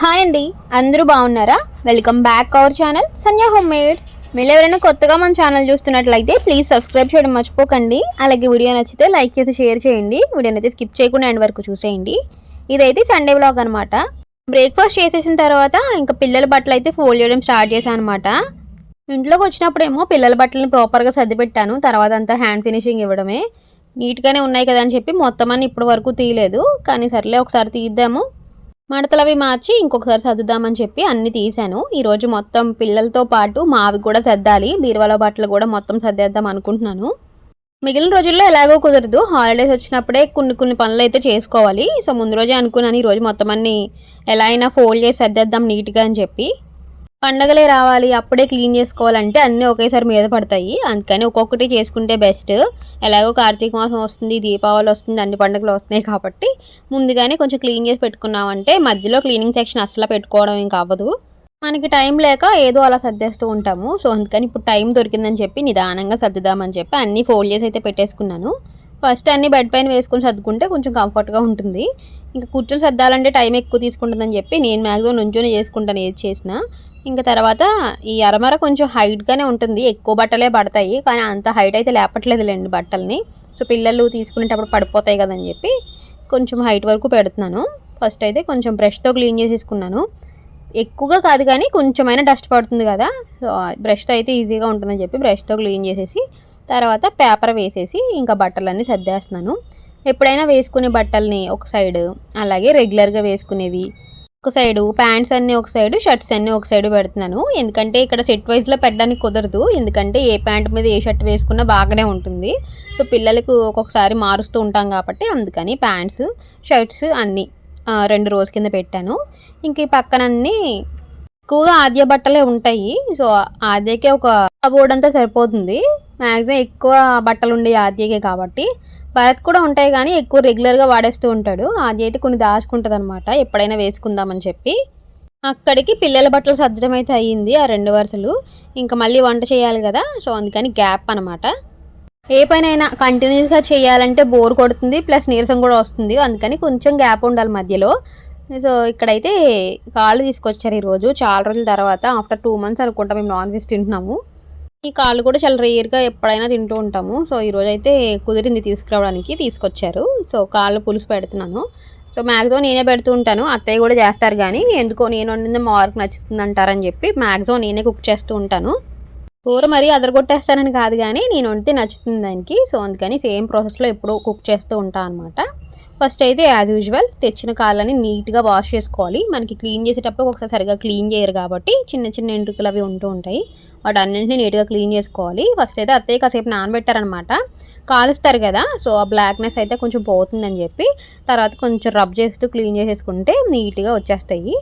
Hi అండి అందరూ బాగున్నారా? Welcome back our channel Sandhya home made మీరు ఎవరైనా కొత్తగా మన ఛానల్ చూస్తున్నట్లయితే ప్లీజ్ సబ్స్క్రైబ్ చేయడం మర్చిపోకండి. అలాగే వీడియో నచ్చితే లైక్ చేసి షేర్ చేయండి. వీడియోని అయితే స్కిప్ చేయకుండా ఎండ్ వరకు చూసేయండి. ఇదైతే సండే బ్లాగ్ అనమాట బ్రేక్ఫాస్ట్ చేసేసిన తర్వాత ఇంకా పిల్లల బట్టలు అయితే ఫోల్డ్ చేయడం స్టార్ట్ చేశాను అనమాట ఇంట్లోకి వచ్చినప్పుడేమో పిల్లల బట్టలను ప్రాపర్గా సర్దిపెట్టాను తర్వాత అంతా హ్యాండ్ ఫినిషింగ్ ఇవ్వడమే. నీట్గానే ఉన్నాయి కదా అని చెప్పి మొత్తం అని ఇప్పటి వరకు తీయలేదు. కానీ సర్లే ఒకసారి తీద్దాము. మడతలు అవి మార్చి ఇంకొకసారి సర్దుదామని చెప్పి అన్ని తీశాను. ఈరోజు మొత్తం పిల్లలతో పాటు మావి కూడా సర్దాలి. బీరువాల బట్టలు కూడా మొత్తం సర్దేద్దాం అనుకుంటున్నాను. మిగిలిన రోజుల్లో ఎలాగో కుదరదు. హాలిడేస్ వచ్చినప్పుడే కొన్ని కొన్ని పనులు అయితే చేసుకోవాలి. సో ముందు రోజే అనుకున్నాను ఈరోజు మొత్తం అన్ని ఎలా అయినా ఫోల్డ్ చేసి సర్దేద్దాం నీట్గా అని చెప్పి. పండగలే రావాలి అప్పుడే క్లీన్ చేసుకోవాలంటే అన్నీ ఒకేసారి మీద పడతాయి. అందుకని ఒక్కొక్కటి చేసుకుంటే బెస్ట్. ఎలాగో కార్తీక మాసం వస్తుంది దీపావళి వస్తుంది అన్ని పండుగలు వస్తున్నాయి కాబట్టి ముందుగానే కొంచెం క్లీన్ చేసి పెట్టుకున్నామంటే మధ్యలో క్లీనింగ్ సెక్షన్ అస్సలు పెట్టుకోవడం ఇంకా అవ్వదు. మనకి టైం లేక ఏదో అలా సర్దేస్తూ ఉంటాము. సో అందుకని ఇప్పుడు టైం దొరికిందని చెప్పి నిదానంగా సర్దుదామని చెప్పి అన్నీ ఫోల్డ్ చేసి అయితే పెట్టేసుకున్నాను. ఫస్ట్ అన్ని బెడ్ పైన వేసుకొని సర్దుకుంటే కొంచెం కంఫర్ట్గా ఉంటుంది. ఇంకా కూర్చొని సర్దాలంటే టైం ఎక్కువ తీసుకుంటుందని చెప్పి నేను మ్యాక్సిమం నుంచొని చేసుకుంటాను ఏది చేసినా. ఇంకా తర్వాత ఈ అరమర కొంచెం హైట్గానే ఉంటుంది. ఎక్కువ బట్టలే పడతాయి. కానీ అంత హైట్ అయితే లేపట్లేదులేండి బట్టల్ని. సో పిల్లలు తీసుకునేటప్పుడు పడిపోతాయి కదని చెప్పి కొంచెం హైట్ వరకు పెడుతున్నాను. ఫస్ట్ అయితే కొంచెం బ్రష్తో క్లీన్ చేసేసుకున్నాను. ఎక్కువగా కాదు కానీ కొంచెమైనా డస్ట్ పడుతుంది కదా. సో బ్రష్తో అయితే ఈజీగా ఉంటుందని చెప్పి బ్రష్తో క్లీన్ చేసేసి తర్వాత పేపర్ వేసేసి ఇంకా బట్టలన్నీ సర్దేస్తున్నాను. ఎప్పుడైనా వేసుకునే బట్టల్ని ఒక సైడ్ అలాగే రెగ్యులర్గా వేసుకునేవి ఒక సైడు ప్యాంట్స్ అన్నీ ఒక సైడు షర్ట్స్ అన్నీ ఒక సైడు పెడుతున్నాను. ఎందుకంటే ఇక్కడ సెట్ వైజ్లో పెట్టడానికి కుదరదు. ఎందుకంటే ఏ ప్యాంట్ మీద ఏ షర్ట్ వేసుకున్నా బాగానే ఉంటుంది. సో పిల్లలకు ఒక్కొక్కసారి మారుస్తూ ఉంటాం కాబట్టి అందుకని ప్యాంట్స్ షర్ట్స్ అన్నీ రెండు రోజు కింద పెట్టాను. ఇంక ఈ పక్కనన్నీ ఎక్కువగా ఆద్య బట్టలే ఉంటాయి. సో ఆద్యకే ఒక బోర్డు అంతా సరిపోతుంది. మ్యాక్సిమం ఎక్కువ బట్టలు ఉండే ఆద్యకే కాబట్టి భరత్ కూడా ఉంటాయి కానీ ఎక్కువ రెగ్యులర్గా వాడేస్తూ ఉంటాడు. అది అయితే కొన్ని దాచుకుంటుంది అనమాట ఎప్పుడైనా వేసుకుందామని చెప్పి. అక్కడికి పిల్లల బట్టలు సర్దడం అయితే అయ్యింది ఆ రెండు వరుసలు. ఇంకా మళ్ళీ వంట చేయాలి కదా సో అందుకని గ్యాప్ అనమాట ఏ పనైనా కంటిన్యూస్గా చేయాలంటే బోర్ కొడుతుంది ప్లస్ నీరసం కూడా వస్తుంది. అందుకని కొంచెం గ్యాప్ ఉండాలి మధ్యలో. సో ఇక్కడైతే కాళ్ళు తీసుకొచ్చారు ఈరోజు. చాలా రోజుల తర్వాత ఆఫ్టర్ టూ మంత్స్ అనుకుంటా మేము నాన్ వెజ్ తింటున్నాము. ఈ కాళ్ళు కూడా చాలా రేర్గా ఎప్పుడైనా తింటూ ఉంటాము. సో ఈరోజు అయితే కుదిరింది తీసుకురావడానికి తీసుకొచ్చారు. సో కాళ్ళు పులుసు పెడుతున్నాను. సో మ్యాక్సిమం నేనే పెడుతూ ఉంటాను. అత్తయ్య కూడా చేస్తారు కానీ ఎందుకో నేను వండింది మా వారికి నచ్చుతుంది అంటారని చెప్పి మ్యాక్సిమం నేనే కుక్ చేస్తూ ఉంటాను. కూర మరీ అదరగొట్టేస్తానని కాదు కానీ నేను వండితే నచ్చుతుంది దానికి. సో అందుకని సేమ్ ప్రాసెస్లో ఎప్పుడూ కుక్ చేస్తూ ఉంటాను అనమాట ఫస్ట్ అయితే యాజ్ యూజువల్ తెచ్చిన కాళ్ళని నీట్గా వాష్ చేసుకోవాలి. మనకి క్లీన్ చేసేటప్పుడు ఒకసారి సరిగా క్లీన్ చేయరు కాబట్టి చిన్న చిన్న ఎంట్రుకలు అవి ఉంటూ ఉంటాయి. వాటి అన్నింటినీ నీట్గా క్లీన్ చేసుకోవాలి. ఫస్ట్ అయితే అత్తయ్య కాసేపు నానబెట్టారనమాట. కాలుస్తారు కదా సో ఆ బ్లాక్నెస్ అయితే కొంచెం పోతుందని చెప్పి తర్వాత కొంచెం రబ్ చేస్తూ క్లీన్ చేసేసుకుంటే నీట్గా వచ్చేస్తాయి.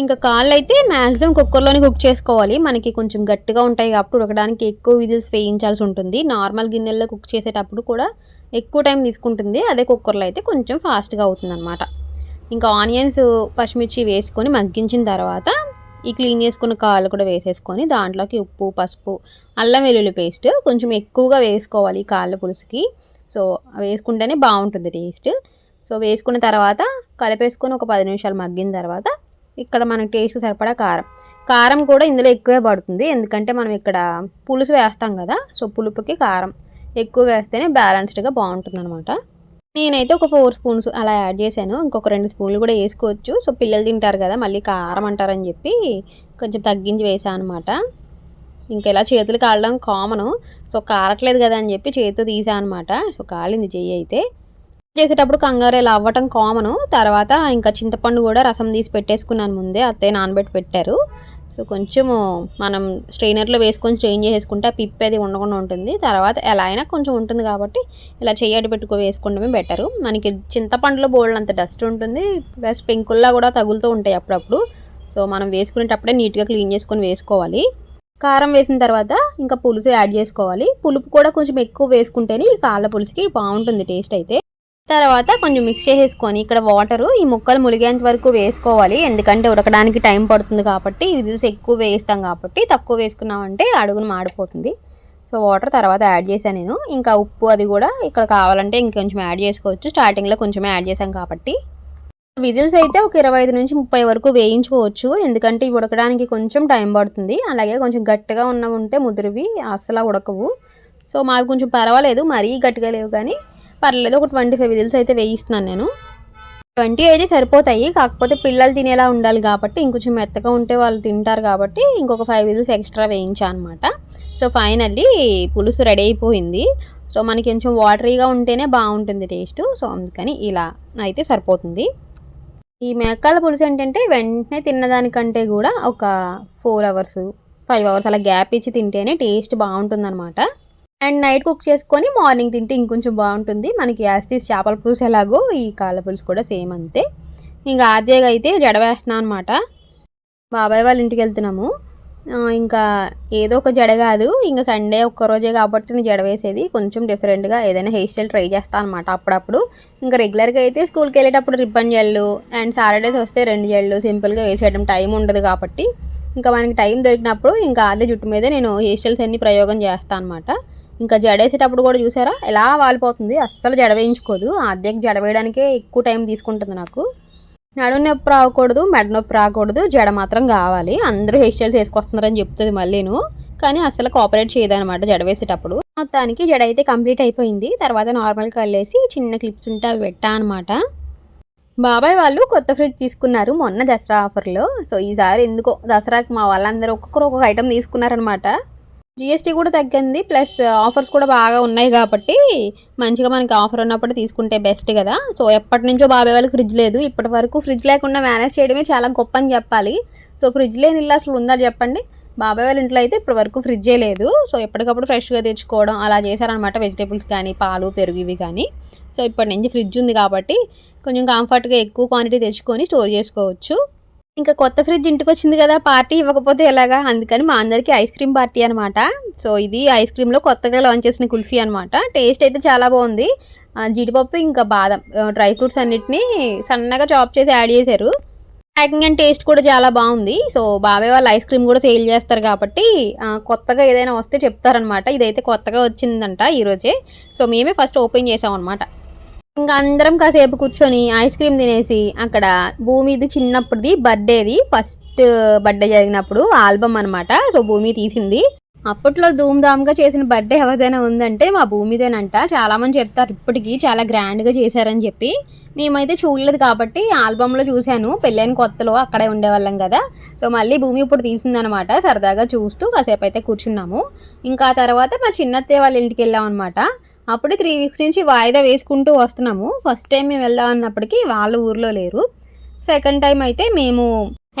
ఇంకా కాళ్ళు అయితే మ్యాక్సిమం కుక్కర్లోనే కుక్ చేసుకోవాలి. మనకి కొంచెం గట్టిగా ఉంటాయి కాబట్టి ఉడకడానికి ఎక్కువ విజిల్స్ వేయించాల్సి ఉంటుంది. నార్మల్ గిన్నెల్లో కుక్ చేసేటప్పుడు కూడా ఎక్కువ టైం తీసుకుంటుంది. అదే కుక్కర్లో అయితే కొంచెం ఫాస్ట్గా అవుతుంది అనమాట ఇంకా ఆనియన్స్ పచ్చిమిర్చి వేసుకొని మగ్గించిన తర్వాత ఈ క్లీన్ చేసుకున్న కాళ్ళు కూడా వేసేసుకొని దాంట్లోకి ఉప్పు పసుపు అల్లం వెల్లుల్లి పేస్ట్ కొంచెం ఎక్కువగా వేసుకోవాలి ఈ కాళ్ళ పులుసుకి. సో వేసుకుంటేనే బాగుంటుంది టేస్ట్. సో వేసుకున్న తర్వాత కలిపేసుకొని ఒక పది నిమిషాలు మగ్గిన తర్వాత ఇక్కడ మనకి టేస్ట్కి సరిపడా కారం. కారం కూడా ఇందులో ఎక్కువే పడుతుంది. ఎందుకంటే మనం ఇక్కడ పులుసు వేస్తాం కదా సో పులుపుకి కారం ఎక్కువ వేస్తేనే బ్యాలెన్స్డ్గా బాగుంటుంది అనమాట నేనైతే ఒక ఫోర్ స్పూన్స్ అలా యాడ్ చేశాను. ఇంకొక రెండు స్పూన్లు కూడా వేసుకోవచ్చు. సో పిల్లలు తింటారు కదా మళ్ళీ కారం అంటారని చెప్పి కొంచెం తగ్గించి వేసాను అనమాట ఇంకా ఇలా చేతులు కాలడం కామను. సో కారట్లేదు కదా అని చెప్పి చేతితో తీసాను అనమాట సో కాలింది చెయ్యి అయితే. చేసేటప్పుడు కంగారు ఇలా అవ్వటం కామను. తర్వాత ఇంకా చింతపండు కూడా రసం తీసి పెట్టేసుకున్నాను ముందే. అత్తయ్య నానబెట్టి పెట్టారు. సో కొంచెము మనం స్ట్రైనర్లో వేసుకొని స్ట్రెయిన్ చేసుకుంటే ఆ పిప్పి అది ఉండకుండా ఉంటుంది. తర్వాత ఎలా అయినా కొంచెం ఉంటుంది కాబట్టి ఇలా చేయడి పెట్టుకో వేసుకోవడమే బెటరు. మనకి చింతపండులో బోల్డ్ అంత డస్ట్ ఉంటుంది. ప్లస్ పెంకుల్లా కూడా తగులుతూ ఉంటాయి అప్పుడప్పుడు. సో మనం వేసుకునేటప్పుడే నీట్గా క్లీన్ చేసుకొని వేసుకోవాలి. కారం వేసిన తర్వాత ఇంకా పులుసు యాడ్ చేసుకోవాలి. పులుపు కూడా కొంచెం ఎక్కువ వేసుకుంటేనే ఈ కాళ్ళ పులుసుకి బాగుంటుంది టేస్ట్ అయితే. తర్వాత కొంచెం మిక్స్ చేసేసుకొని ఇక్కడ వాటరు ఈ ముక్కలు ములిగేంత వరకు వేసుకోవాలి. ఎందుకంటే ఉడకడానికి టైం పడుతుంది కాబట్టి విజిల్స్ ఎక్కువ వేస్తాం కాబట్టి తక్కువ వేసుకున్నామంటే అడుగును మాడిపోతుంది. సో వాటర్ తర్వాత యాడ్ చేశాను నేను. ఇంకా ఉప్పు అది కూడా ఇక్కడ కావాలంటే ఇంకొంచెం యాడ్ చేసుకోవచ్చు. స్టార్టింగ్లో కొంచెమే యాడ్ చేశాం కాబట్టి. విజిల్స్ అయితే ఒక ఇరవై ఐదు నుంచి ముప్పై వరకు వేయించుకోవచ్చు. ఎందుకంటే ఇవి ఉడకడానికి కొంచెం టైం పడుతుంది. అలాగే కొంచెం గట్టిగా ఉన్న ఉంటే ముదిరివి అస్సలు ఉడకవు. సో మావి కొంచెం పర్వాలేదు. మరీ గట్టిగా లేవు కానీ పర్లేదు ఒక ట్వంటీ ఫైవ్ విజిల్స్ అయితే వేయిస్తున్నాను నేను. ట్వంటీ అయితే సరిపోతాయి కాకపోతే పిల్లలు తినేలా ఉండాలి కాబట్టి ఇంకొంచెం మెత్తగా ఉంటే వాళ్ళు తింటారు కాబట్టి ఇంకొక ఫైవ్ విజిల్స్ ఎక్స్ట్రా వేయించా అనమాట సో ఫైనల్లీ పులుసు రెడీ అయిపోయింది. సో మనకి కొంచెం వాటరీగా ఉంటేనే బాగుంటుంది టేస్ట్. సో అందుకని ఇలా అయితే సరిపోతుంది. ఈ మేకాల పులుసు ఏంటంటే వెంటనే తిన్నదానికంటే కూడా ఒక ఫోర్ అవర్స్ ఫైవ్ అవర్స్ అలా గ్యాప్ ఇచ్చి తింటేనే టేస్ట్ బాగుంటుంది అండ్ నైట్ కుక్ చేసుకొని మార్నింగ్ తింటే ఇంకొంచెం బాగుంటుంది. మనకి యాస్టీస్ చేపల పులుసు ఎలాగో ఈ కాళ్ళ పులుసు కూడా సేమ్ అంతే. ఇంకా ఆద్యగా అయితే జడ వేస్తున్నాను అనమాట బాబాయ్ వాళ్ళ ఇంటికి వెళ్తున్నాము. ఇంకా ఏదో ఒక జడ కాదు. ఇంకా సండే ఒక్కరోజే కాబట్టి నేను జడ వేసేది. కొంచెం డిఫరెంట్గా ఏదైనా హెయిర్ స్టైల్ ట్రై చేస్తాను అనమాట అప్పుడప్పుడు. ఇంకా రెగ్యులర్గా అయితే స్కూల్కి వెళ్ళేటప్పుడు రిబ్బన్ జల్లు అండ్ సాటర్డేస్ వస్తే రెండు జల్లు సింపుల్గా వేసేయడం టైం ఉండదు కాబట్టి. ఇంకా మనకి టైం దొరికినప్పుడు ఇంకా అదే జుట్టు మీదే నేను హెయిర్ స్టైల్స్ అన్ని ప్రయోగం చేస్తాను అనమాట ఇంకా జడేసేటప్పుడు కూడా చూసారా? ఎలా వాలిపోతుంది? అస్సలు జడ వేయించుకోదు. అద్దెకి జడ వేయడానికే ఎక్కువ టైం తీసుకుంటుంది నాకు. నడుము నొప్పి రాకూడదు మెడ నొప్పి రాకూడదు జడ మాత్రం కావాలి. అందరూ హెయిర్ స్టైల్స్ వేసుకొస్తున్నారని చెప్తుంది మళ్ళీను కానీ అసలు కోఆపరేట్ చేయదనమాట జడ వేసేటప్పుడు. మొత్తానికి జడ అయితే కంప్లీట్ అయిపోయింది. తర్వాత నార్మల్గా కళ్ళేసి చిన్న క్లిప్స్ ఉంటే అవి పెట్టా అనమాట బాబాయ్ వాళ్ళు కొత్త ఫ్రిడ్జ్ తీసుకున్నారు మొన్న దసరా ఆఫర్లో సో ఈసారి ఎందుకో దసరాకి మా వాళ్ళందరూ ఒక్కొక్కరు ఒక్కొక్క ఐటెం తీసుకున్నారనమాట జిఎస్టీ కూడా తగ్గింది. ప్లస్ ఆఫర్స్ uh, కూడా బాగా ఉన్నాయి కాబట్టి మంచిగా మనకి ఆఫర్ ఉన్నప్పుడు తీసుకుంటే బెస్ట్ కదా. సో ఎప్పటి నుంచో బాబాయ్ వాళ్ళకి ఫ్రిడ్జ్ లేదు. ఇప్పటి వరకు ఫ్రిడ్జ్ లేకుండా మేనేజ్ చేయడమే చాలా గొప్ప అని చెప్పాలి. సో ఫ్రిడ్జ్ లేని ఇల్లు అసలు ఉందా చెప్పండి. బాబాయ్ వాళ్ళ ఇంట్లో అయితే ఇప్పటి వరకు ఫ్రిడ్జే లేదు. సో ఎప్పటికప్పుడు ఫ్రెష్గా తెచ్చుకోవడం అలా చేశారనమాట వెజిటేబుల్స్ కానీ పాలు పెరుగు ఇవి కానీ. సో ఇప్పటి నుంచి ఫ్రిడ్జ్ ఉంది కాబట్టి కొంచెం కంఫర్ట్గా ఎక్కువ క్వాంటిటీ తెచ్చుకొని స్టోర్ చేసుకోవచ్చు. ఇంకా కొత్త ఫ్రిడ్జ్ ఇంటికి వచ్చింది కదా పార్టీ ఇవ్వకపోతే ఎలాగా? అందుకని మా అందరికీ ఐస్ క్రీమ్ పార్టీ అనమాట సో ఇది ఐస్ క్రీమ్లో కొత్తగా లాంచ్ చేసిన కుల్ఫీ అనమాట టేస్ట్ అయితే చాలా బాగుంది. జీడిపప్పు ఇంకా బాదం డ్రై ఫ్రూట్స్ అన్నిటిని సన్నగా చాప్ చేసి యాడ్ చేశారు. ప్యాకింగ్ అండ్ టేస్ట్ కూడా చాలా బాగుంది. సో బాబాయ్ వాళ్ళు ఐస్ క్రీమ్ కూడా సేల్ చేస్తారు కాబట్టి కొత్తగా ఏదైనా వస్తే చెప్తారనమాట ఇదైతే కొత్తగా వచ్చిందంట ఈరోజే. సో మేమే ఫస్ట్ ఓపెన్ చేసాం అనమాట ఇంకా అందరం కాసేపు కూర్చొని ఐస్ క్రీమ్ తినేసి అక్కడ భూమిది చిన్నప్పుడుది బర్త్డేది. ఫస్ట్ బర్త్డే జరిగినప్పుడు ఆల్బమ్ అనమాట సో భూమి తీసింది. అప్పట్లో ధూమ్ధామ్గా చేసిన బర్త్డే ఎవరిదైనా ఉందంటే మా భూమిదేనంట. చాలామంది చెప్తారు ఇప్పటికీ చాలా గ్రాండ్గా చేశారని చెప్పి. మేమైతే చూడలేదు కాబట్టి ఆల్బంలో చూశాను. పెళ్ళైన కొత్తలో అక్కడే ఉండేవాళ్ళం కదా. సో మళ్ళీ భూమి ఇప్పుడు తీసిందనమాట సరదాగా చూస్తూ కాసేపు అయితే కూర్చున్నాము. ఇంకా తర్వాత మా చిన్నత్తే వాళ్ళ ఇంటికి వెళ్ళాం అనమాట అప్పుడే త్రీ వీక్స్ నుంచి వాయిదా వేసుకుంటూ వస్తున్నాము. ఫస్ట్ టైం మేము వెళ్దాం అన్నప్పటికీ వాళ్ళు ఊర్లో లేరు. సెకండ్ టైం అయితే మేము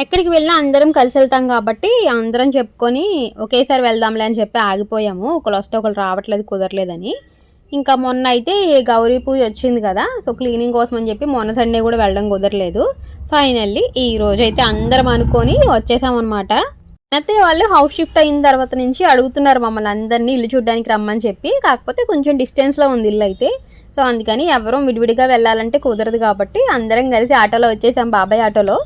ఎక్కడికి వెళ్ళినా అందరం కలిసి వెళ్తాం కాబట్టి అందరం చెప్పుకొని ఒకేసారి వెళ్దాంలే అని చెప్పి ఆగిపోయాము. ఒకరు వస్తే ఒకరు రావట్లేదు కుదరలేదని. ఇంకా మొన్న అయితే గౌరీ పూజ వచ్చింది కదా సో క్లీనింగ్ కోసం అని చెప్పి మొన్న సండే కూడా వెళ్ళడం కుదరలేదు. ఫైనల్లీ ఈ రోజు అయితే అందరం అనుకొని వచ్చేసామన్నమాట. అయితే వాళ్ళు హౌస్ షిఫ్ట్ అయిన తర్వాత నుంచి అడుగుతున్నారు మమ్మల్ని అందరినీ ఇల్లు చూడడానికి రమ్మని చెప్పి. కాకపోతే కొంచెం డిస్టెన్స్లో ఉంది ఇల్లు అయితే. సో అందుకని ఎవరూ విడివిడిగా వెళ్ళాలంటే కుదరదు కాబట్టి అందరం కలిసి ఆటోలో వచ్చేసాం బాబాయ్ ఆటోలో.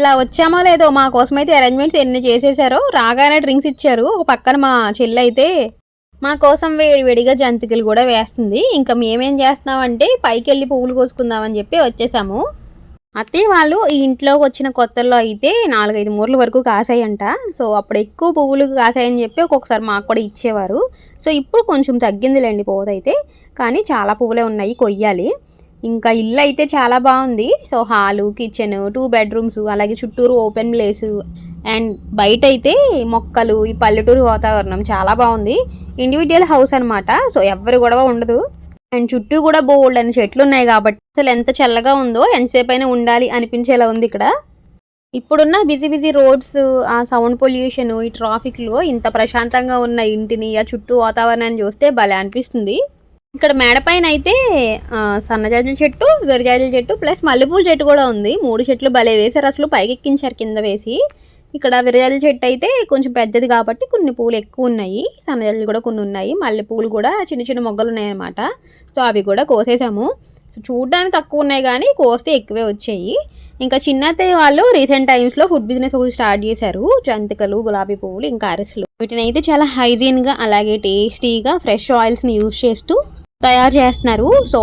ఇలా వచ్చామో లేదో మా కోసం అయితే అరేంజ్మెంట్స్ ఎన్ని చేసేసారో రాగానే డ్రింక్స్ ఇచ్చారు. ఒక పక్కన మా చెల్లి అయితే మా కోసం వేడివేడిగా జంతికలు కూడా వేస్తుంది. ఇంకా మేమేం చేస్తున్నామంటే పైకి వెళ్ళి పువ్వులు కోసుకుందామని చెప్పి వచ్చేసాము. అత్తయ్య వాళ్ళు ఈ ఇంట్లోకి వచ్చిన కొత్తల్లో అయితే నాలుగైదు మూరల వరకు కాసాయంట. సో అప్పుడు ఎక్కువ పువ్వులు కాసాయని చెప్పి ఒక్కొక్కసారి మాకు కూడా ఇచ్చేవారు. సో ఇప్పుడు కొంచెం తగ్గిందిలేండి పోతైతే కానీ చాలా పువ్వులే ఉన్నాయి కొయ్యాలి. ఇంకా ఇల్లు అయితే చాలా బాగుంది. So hall kitchen two bedrooms అలాగే చుట్టూరు ఓపెన్ ప్లేస్ అండ్ బయట అయితే మొక్కలు ఈ పల్లెటూరు వాతావరణం చాలా బాగుంది. ఇండివిజువల్ హౌస్ అనమాట సో ఎవరు గొడవ ఉండదు. అండ్ చుట్టూ కూడా బోల్డ్ అని చెట్లు ఉన్నాయి కాబట్టి అసలు ఎంత చల్లగా ఉందో ఎంతసేపు అయినా ఉండాలి అనిపించేలా ఉంది ఇక్కడ. ఇప్పుడున్న బిజీ బిజీ రోడ్స్ ఆ సౌండ్ పొల్యూషన్ ఈ ట్రాఫిక్లో ఇంత ప్రశాంతంగా ఉన్న ఇంటిని ఆ చుట్టూ వాతావరణాన్ని చూస్తే భలే అనిపిస్తుంది. ఇక్కడ మేడపైన అయితే సన్నజాజుల చెట్టు విరజాజుల చెట్టు ప్లస్ మల్లెపూల చెట్టు కూడా ఉంది. మూడు చెట్లు భలే వేశారు అసలు పైకెక్కించారు కింద వేసి. ఇక్కడ విరజాజుల చెట్టు అయితే కొంచెం పెద్దది కాబట్టి కొన్ని పూలు ఎక్కువ ఉన్నాయి. సన్నజాజులు కూడా కొన్ని ఉన్నాయి. మల్లె పూలు కూడా చిన్న చిన్న మొగ్గలు ఉన్నాయన్నమాట. సో అవి కూడా కోసేసాము. సో చూడడానికి తక్కువ ఉన్నాయి కానీ కోస్తే ఎక్కువే వచ్చాయి. ఇంకా చిన్నత్తయ్య వాళ్ళు రీసెంట్ టైమ్స్లో ఫుడ్ బిజినెస్ ఒకటి స్టార్ట్ చేశారు. జంతికలు గులాబీ పువ్వులు ఇంకా అరిసెలు. వీటిని అయితే చాలా హైజీన్గా అలాగే టేస్టీగా ఫ్రెష్ ఆయిల్స్ని యూజ్ చేస్తూ తయారు చేస్తున్నారు. సో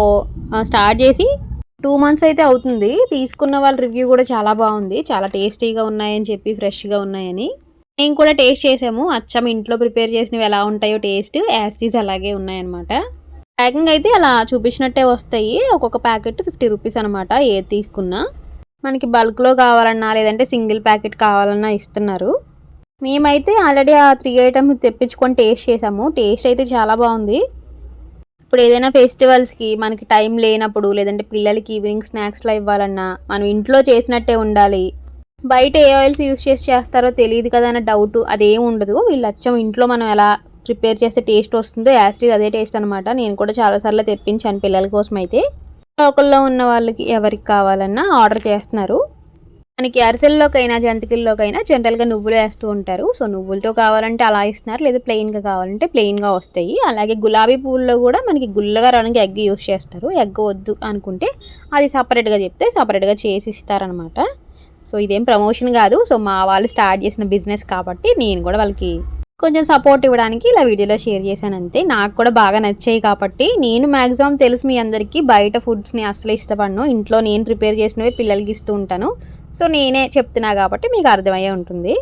స్టార్ట్ చేసి టూ మంత్స్ అయితే అవుతుంది. తీసుకున్న వాళ్ళ రివ్యూ కూడా చాలా బాగుంది. చాలా టేస్టీగా ఉన్నాయని చెప్పి ఫ్రెష్గా ఉన్నాయని. మేము కూడా టేస్ట్ చేసాము. అచ్చం ఇంట్లో ప్రిపేర్ చేసినవి ఎలా ఉంటాయో టేస్ట్ యాస్టీస్ అలాగే ఉన్నాయన్నమాట. ప్యాకింగ్ అయితే అలా చూపించినట్టే వస్తాయి. ఒక్కొక్క ప్యాకెట్ ఫిఫ్టీ రూపీస్ అనమాట ఏది తీసుకున్నా. మనకి బల్క్లో కావాలన్నా లేదంటే సింగిల్ ప్యాకెట్ కావాలన్నా ఇస్తున్నారు. మేమైతే ఆల్రెడీ ఆ త్రీ ఐటమ్స్ తెప్పించుకొని టేస్ట్ చేసాము. టేస్ట్ అయితే చాలా బాగుంది. ఇప్పుడు ఏదైనా ఫెస్టివల్స్కి మనకి టైం లేనప్పుడు లేదంటే పిల్లలకి ఈవినింగ్ స్నాక్స్లో ఇవ్వాలన్నా మనం ఇంట్లో చేసినట్టే ఉండాలి. బయట ఏ ఆయిల్స్ యూస్ చేసి చేస్తారో తెలియదు కదా అన్న డౌట్ అదేం ఉండదు. వీళ్ళు అచ్చం ఇంట్లో మనం ఎలా ప్రిపేర్ చేస్తే టేస్ట్ వస్తుందో యాసిడ్ అదే టేస్ట్ అనమాట నేను కూడా చాలాసార్లు తెప్పించాను పిల్లల కోసం అయితే లోకల్లో ఉన్న వాళ్ళకి ఎవరికి కావాలన్నా ఆర్డర్ చేస్తున్నారు. మనకి అరిసెల్లోకైనా జంతికల్లోకైనా జనరల్గా నువ్వులు వేస్తూ ఉంటారు. సో నువ్వులతో కావాలంటే అలా ఇస్తున్నారు లేదా ప్లెయిన్గా కావాలంటే ప్లెయిన్గా వస్తాయి. అలాగే గులాబీ పువ్వుల్లో కూడా మనకి గుల్లగా రావడానికి ఎగ్ యూస్ చేస్తారు. ఎగ్ వద్దు అనుకుంటే అది సపరేట్గా చెప్తే సపరేట్గా చేసి ఇస్తారనమాట సో ఇదేం ప్రమోషన్ కాదు. సో మా వాళ్ళు స్టార్ట్ చేసిన బిజినెస్ కాబట్టి నేను కూడా వాళ్ళకి కొంచెం సపోర్ట్ ఇవ్వడానికి ఇలా వీడియోలో షేర్ చేశాను అంతే. నాకు కూడా బాగా నచ్చాయి కాబట్టి నేను మ్యాక్సిమం తెలుసు మీ అందరికీ బయట ఫుడ్స్ని అసలు ఇష్టపడను. ఇంట్లో నేను ప్రిపేర్ చేసినవి పిల్లలకి ఇస్తూ ఉంటాను. సో నేనే చెప్తున్నా కాబట్టి మీకు అర్థమయ్యే ఉంటుంది.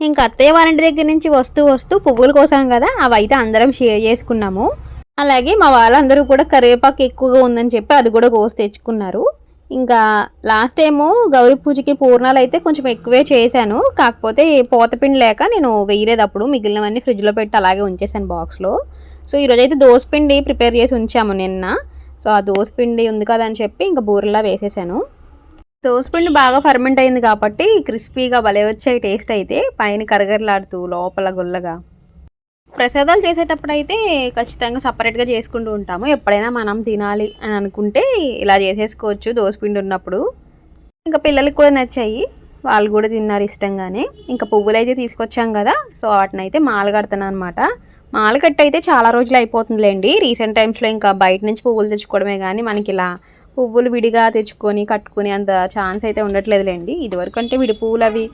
ఇంకా అత్తయ్య వారింటి దగ్గర నుంచి వస్తూ వస్తూ పువ్వుల కోసం కదా అవి అయితే అందరం షేర్ చేసుకున్నాము. అలాగే మా వాళ్ళందరూ కూడా కరివేపాకు ఎక్కువగా ఉందని చెప్పి అది కూడా కోసి తెచ్చుకున్నారు. ఇంకా లాస్ట్ టైము గౌరీ పూజకి పూర్ణాలు అయితే కొంచెం ఎక్కువే చేశాను. కాకపోతే పోతపిండి లేక నేను వేయలేదప్పుడు మిగిలినవన్నీ ఫ్రిడ్జ్లో పెట్టి అలాగే ఉంచేసాను బాక్స్లో సో ఈరోజు అయితే దోసపిండి ప్రిపేర్ చేసి ఉంచాము నిన్న. సో ఆ దోసపిండి ఉంది కదా అని చెప్పి ఇంకా బూరెలా వేసేసాను. దోసపిండి బాగా ఫర్మెంట్ అయింది కాబట్టి క్రిస్పీగా భలే వచ్చాయి టేస్ట్ అయితే. పైన కరగరలాడుతూ లోపల గుల్లగా. ప్రసాదాలు చేసేటప్పుడు అయితే ఖచ్చితంగా సపరేట్గా చేసుకుంటూ ఉంటాము. ఎప్పుడైనా మనం తినాలి అని అనుకుంటే ఇలా చేసేసుకోవచ్చు దోసపిండి ఉన్నప్పుడు. ఇంకా పిల్లలకి కూడా నచ్చాయి. వాళ్ళు కూడా తిన్నారు ఇష్టంగానే. ఇంకా పువ్వులు అయితే తీసుకొచ్చాం కదా సో వాటిని అయితే మాల కడుతున్నాను అనమాట మాల కట్ట అయితే చాలా రోజులు అయిపోతుందిలేండి. రీసెంట్ టైమ్స్లో ఇంకా బయట నుంచి పువ్వులు తెచ్చుకోవడమే కానీ మనకి ఇలా పువ్వులు విడిగా తెచ్చుకొని కట్టుకుని అంత ఛాన్స్ అయితే ఉండట్లేదులేండి. ఇదివరకు అంటే విడి పువ్వులు అవి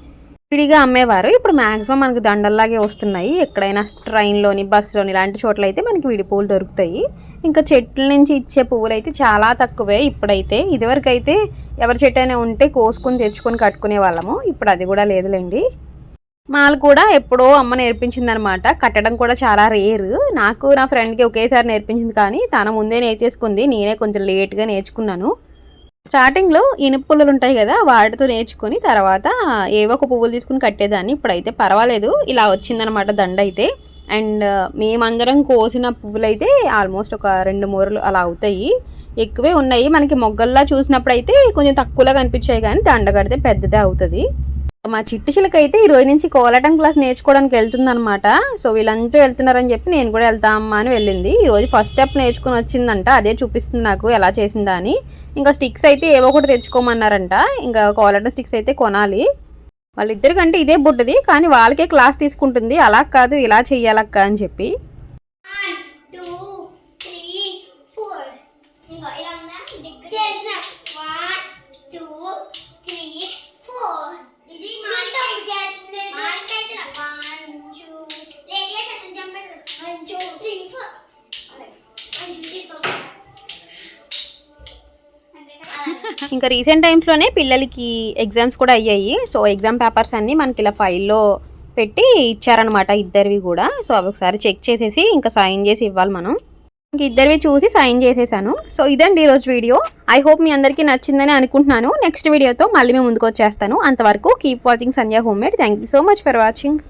విడిగా అమ్మేవారు. ఇప్పుడు మ్యాక్సిమం మనకి దండల్లాగే వస్తున్నాయి. ఎక్కడైనా ట్రైన్లోని బస్సులోని ఇలాంటి చోట్ల అయితే మనకి విడి పువ్వులు దొరుకుతాయి. ఇంకా చెట్ల నుంచి ఇచ్చే పువ్వులు అయితే చాలా తక్కువే. ఇప్పుడైతే ఇదివరకు అయితే ఎవరి చెట్టు అయినా ఉంటే కోసుకొని తెచ్చుకొని కట్టుకునే వాళ్ళము. ఇప్పుడు అది కూడా లేదులేండి. మాలు కూడా ఎప్పుడో అమ్మ నేర్పించింది కట్టడం కూడా చాలా రేరు. నాకు నా ఫ్రెండ్కి ఒకేసారి నేర్పించింది కానీ తన ముందే నేర్చేసుకుంది. నేనే కొంచెం లేట్గా నేర్చుకున్నాను. స్టార్టింగ్లో ఇనుపు పుల్లలు ఉంటాయి కదా వాటితో నేర్చుకుని తర్వాత ఏవో ఒక పువ్వులు తీసుకుని కట్టేదాన్ని. ఇప్పుడైతే పర్వాలేదు. ఇలా వచ్చిందనమాట దండ అయితే. అండ్ మేమందరం కోసిన పువ్వులు అయితే ఆల్మోస్ట్ ఒక రెండు మూరలు అలా అవుతాయి. ఎక్కువే ఉన్నాయి. మనకి మొగ్గల్లా చూసినప్పుడు అయితే కొంచెం తక్కువలో కనిపించాయి కానీ దండ కడితే పెద్దదే అవుతుంది. మా చిట్టి చిలక అయితే ఈ రోజు నుంచి కోలాటం క్లాస్ నేర్చుకోవడానికి వెళ్తుందనమాట సో వీళ్ళంతా వెళ్తున్నారని చెప్పి నేను కూడా వెళ్తామా అని వెళ్ళింది. ఈ రోజు ఫస్ట్ స్టెప్ నేర్చుకుని వచ్చిందంట. అదే చూపిస్తుంది నాకు ఎలా చేసిందా అని. ఇంకా స్టిక్స్ అయితే ఏవో ఒకటి తెచ్చుకోమన్నారంట. ఇంకా కోలాటం స్టిక్స్ అయితే కొనాలి. వాళ్ళిద్దరికంటే ఇదే బుట్టది కానీ వాళ్ళకే క్లాస్ తీసుకుంటుంది. అలా కాదు ఇలా చెయ్యాలక్క అని చెప్పి. ఇంకా రీసెంట్ టైమ్స్లోనే పిల్లలకి ఎగ్జామ్స్ కూడా అయ్యాయి. సో ఎగ్జామ్ పేపర్స్ అన్నీ మనకి ఇలా ఫైల్లో పెట్టి ఇచ్చారనమాట ఇద్దరివి కూడా. సో అవి ఒకసారి చెక్ చేసేసి ఇంకా సైన్ చేసి ఇవ్వాలి మనం. ఇంక ఇద్దరివి చూసి సైన్ చేసేసాను. సో ఇదండి ఈరోజు వీడియో ఐ హోప్ మీ అందరికీ నచ్చిందని అనుకుంటున్నాను. నెక్స్ట్ వీడియోతో మళ్ళీ మేము ముందుకు వచ్చేస్తాను. అంతవరకు keep watching Sandhya home made thank you so much for watching